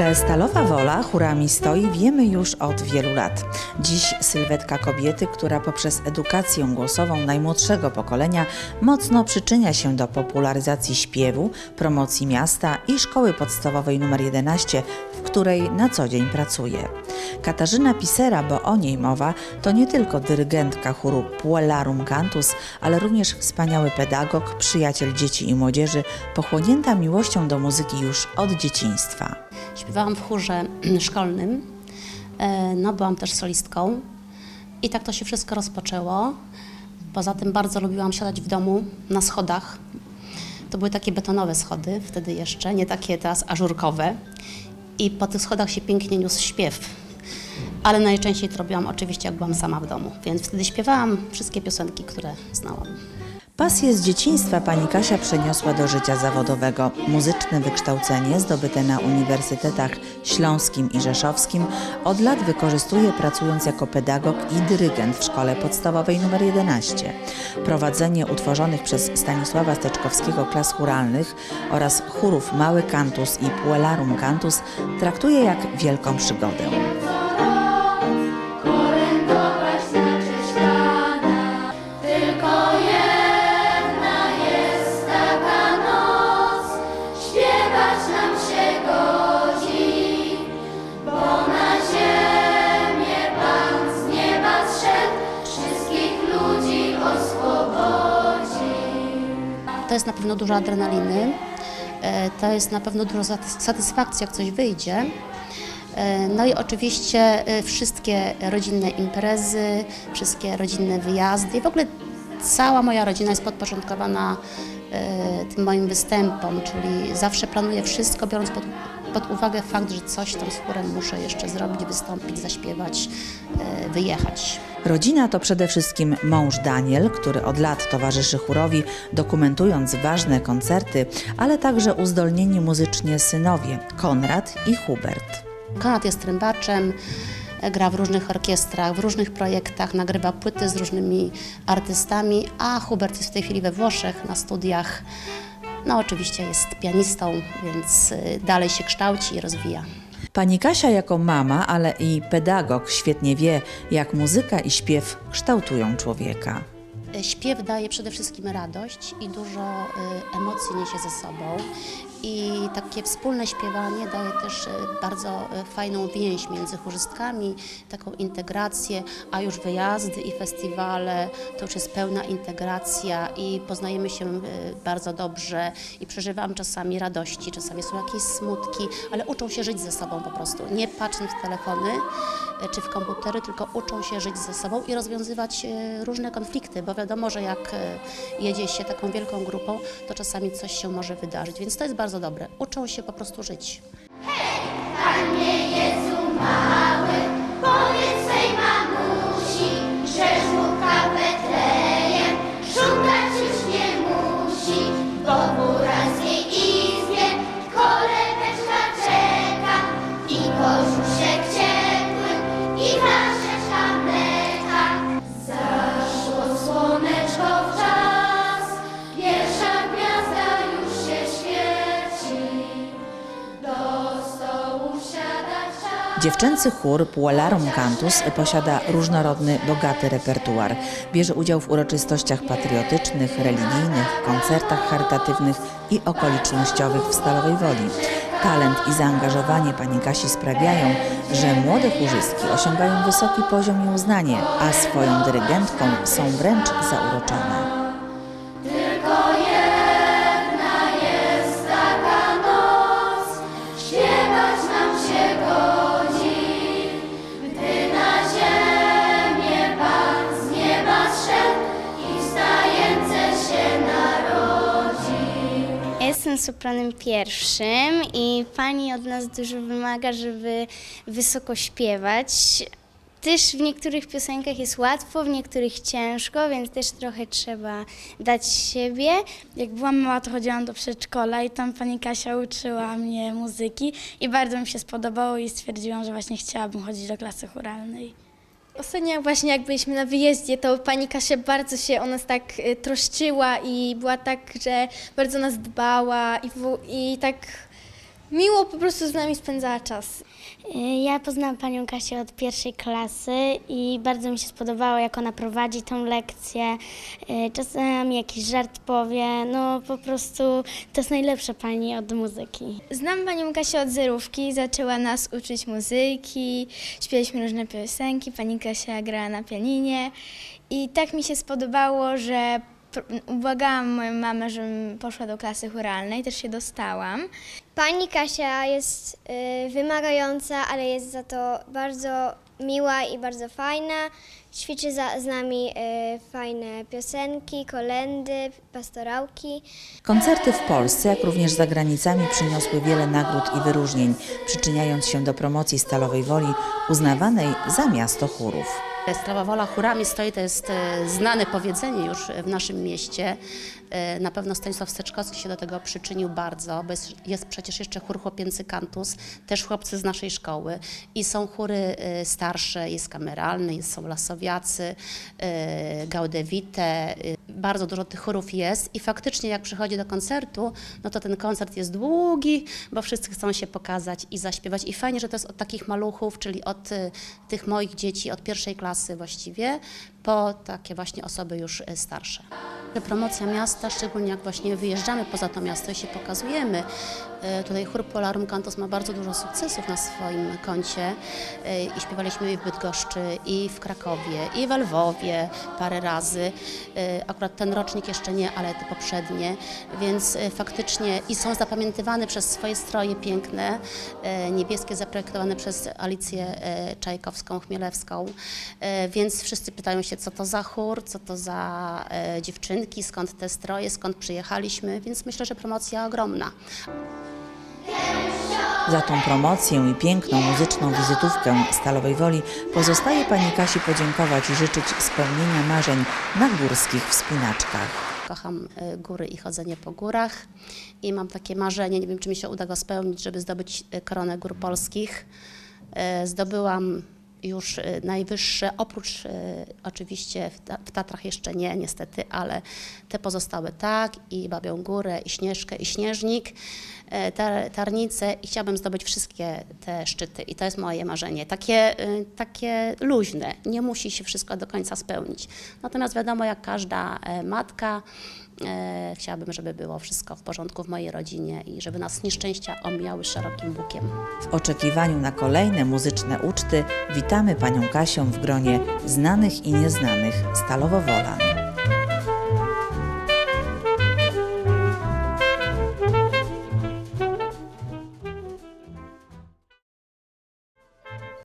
Że Stalowa Wola chórami stoi, wiemy już od wielu lat. Dziś sylwetka kobiety, która poprzez edukację głosową najmłodszego pokolenia mocno przyczynia się do popularyzacji śpiewu, promocji miasta i szkoły podstawowej nr 11, w której na co dzień pracuje. Katarzyna Pisera, bo o niej mowa, to nie tylko dyrygentka chóru Puellarum Cantus, ale również wspaniały pedagog, przyjaciel dzieci i młodzieży, pochłonięta miłością do muzyki już od dzieciństwa. Śpiewałam w chórze szkolnym, e, no byłam też solistką i tak to się wszystko rozpoczęło. Poza tym bardzo lubiłam siadać w domu na schodach. To były takie betonowe schody wtedy jeszcze, nie takie teraz ażurkowe. I po tych schodach się pięknie niósł śpiew. Ale najczęściej to robiłam oczywiście jak byłam sama w domu, więc wtedy śpiewałam wszystkie piosenki, które znałam. Pasję z dzieciństwa pani Kasia przeniosła do życia zawodowego. Muzyczne wykształcenie zdobyte na uniwersytetach śląskim i rzeszowskim od lat wykorzystuje pracując jako pedagog i dyrygent w szkole podstawowej nr 11. Prowadzenie utworzonych przez Stanisława Steczkowskiego klas churalnych oraz chórów Mały Kantus i Puellarum Cantus traktuje jak wielką przygodę. Pewno dużo adrenaliny, e, to jest na pewno dużo satys- satysfakcji, jak coś wyjdzie. E, No i oczywiście e, wszystkie rodzinne imprezy, wszystkie rodzinne wyjazdy i w ogóle cała moja rodzina jest podporządkowana tym moim występom, czyli zawsze planuję wszystko, biorąc pod, pod uwagę fakt, że coś tam z chórem muszę jeszcze zrobić, wystąpić, zaśpiewać, e, wyjechać. Rodzina to przede wszystkim mąż Daniel, który od lat towarzyszy chórowi, dokumentując ważne koncerty, ale także uzdolnieni muzycznie synowie Konrad i Hubert. Konrad jest trębaczem, e, gra w różnych orkiestrach, w różnych projektach, nagrywa płyty z różnymi artystami, a Hubert jest w tej chwili we Włoszech na studiach. No oczywiście jest pianistą, więc y, dalej się kształci i rozwija. Pani Kasia jako mama, ale i pedagog świetnie wie, jak muzyka i śpiew kształtują człowieka. E, Śpiew daje przede wszystkim radość i dużo y, emocji niesie ze sobą. I takie wspólne śpiewanie daje też y, bardzo y, fajną więź między chórzystkami, taką integrację, a już wyjazdy i festiwale to już jest pełna integracja i poznajemy się y, bardzo dobrze i przeżywam czasami radości, czasami są jakieś smutki, ale uczą się żyć ze sobą po prostu, nie patrząc w telefony czy w komputery, tylko uczą się żyć ze sobą i rozwiązywać różne konflikty, bo wiadomo, że jak jedzie się taką wielką grupą, to czasami coś się może wydarzyć, więc to jest bardzo dobre. Uczą się po prostu żyć. Panie Jezu Dziewczęcy chór Puellarum Cantus posiada różnorodny, bogaty repertuar. Bierze udział w uroczystościach patriotycznych, religijnych, koncertach charytatywnych i okolicznościowych w Stalowej Woli. Talent i zaangażowanie pani Kasi sprawiają, że młode chórzystki osiągają wysoki poziom i uznanie, a swoją dyrygentką są wręcz zauroczone. Sopranem pierwszym i pani od nas dużo wymaga, żeby wysoko śpiewać. Też w niektórych piosenkach jest łatwo, w niektórych ciężko, więc też trochę trzeba dać siebie. Jak byłam mała, to chodziłam do przedszkola i tam pani Kasia uczyła mnie muzyki i bardzo mi się spodobało i stwierdziłam, że właśnie chciałabym chodzić do klasy chóralnej. Ostatnio właśnie jak byliśmy na wyjeździe, to pani Kasia bardzo się o nas tak y, troszczyła i była tak, że bardzo nas dbała i, i tak Miło po prostu z nami spędzała czas. Y, Ja poznałam panią Kasię od pierwszej klasy i bardzo mi się spodobało, jak ona prowadzi tą lekcję. Y, Czasami jakiś żart powie, no po prostu to jest najlepsza pani od muzyki. Znam panią Kasię od zerówki, zaczęła nas uczyć muzyki, śpiewaliśmy różne piosenki, pani Kasia grała na pianinie i tak mi się spodobało, że ubłagałam moją mamę, żebym poszła do klasy churalnej, też się dostałam. Pani Kasia jest y, wymagająca, ale jest za to bardzo miła i bardzo fajna. Ćwiczy za, z nami y, fajne piosenki, kolendy, pastorałki. Koncerty w Polsce, jak również za granicami przyniosły wiele nagród i wyróżnień, przyczyniając się do promocji Stalowej Woli, uznawanej za miasto chórów. Sprawa Wola chórami stoi, to jest e, znane powiedzenie już w naszym mieście. E, Na pewno Stanisław Steczkowski się do tego przyczynił bardzo, bo jest, jest przecież jeszcze chór chłopięcy Kantus, też chłopcy z naszej szkoły. I są chóry e, starsze, jest kameralny, jest, są lasowiacy, e, gaudewite, e, bardzo dużo tych chórów jest. I faktycznie jak przychodzi do koncertu, no to ten koncert jest długi, bo wszyscy chcą się pokazać i zaśpiewać. I fajnie, że to jest od takich maluchów, czyli od e, tych moich dzieci, od pierwszej klasy właściwie, po takie właśnie osoby już e, starsze. Promocja miasta, szczególnie jak właśnie wyjeżdżamy poza to miasto i się pokazujemy. E, Tutaj chór Polarum Cantos ma bardzo dużo sukcesów na swoim koncie E, i śpiewaliśmy i w Bydgoszczy, i w Krakowie, i w Lwowie parę razy. Akurat ten rocznik jeszcze nie, ale te poprzednie, więc faktycznie i są zapamiętywane przez swoje stroje piękne, niebieskie zaprojektowane przez Alicję Czajkowską, Chmielewską, więc wszyscy pytają się, co to za chór, co to za e, dziewczynki, skąd te stroje, skąd przyjechaliśmy, więc myślę, że promocja ogromna. Za tą promocję i piękną muzyczną wizytówkę Stalowej Woli pozostaje pani Kasi podziękować i życzyć spełnienia marzeń na górskich wspinaczkach. Kocham e, góry i chodzenie po górach i mam takie marzenie, nie wiem czy mi się uda go spełnić, żeby zdobyć e, koronę gór polskich. Zdobyłam już e, najwyższe, oprócz e, oczywiście w, Ta- w Tatrach jeszcze nie niestety, ale te pozostałe tak i Babią Górę, i Śnieżkę, i Śnieżnik, e, tar, Tarnicę i chciałabym zdobyć wszystkie te szczyty i to jest moje marzenie. Takie, takie luźne, nie musi się wszystko do końca spełnić. Natomiast wiadomo, jak każda matka, chciałabym, żeby było wszystko w porządku w mojej rodzinie i żeby nas nieszczęścia omijały szerokim bukiem. W oczekiwaniu na kolejne muzyczne uczty witamy panią Kasią w gronie znanych i nieznanych Stalowo-Wolan.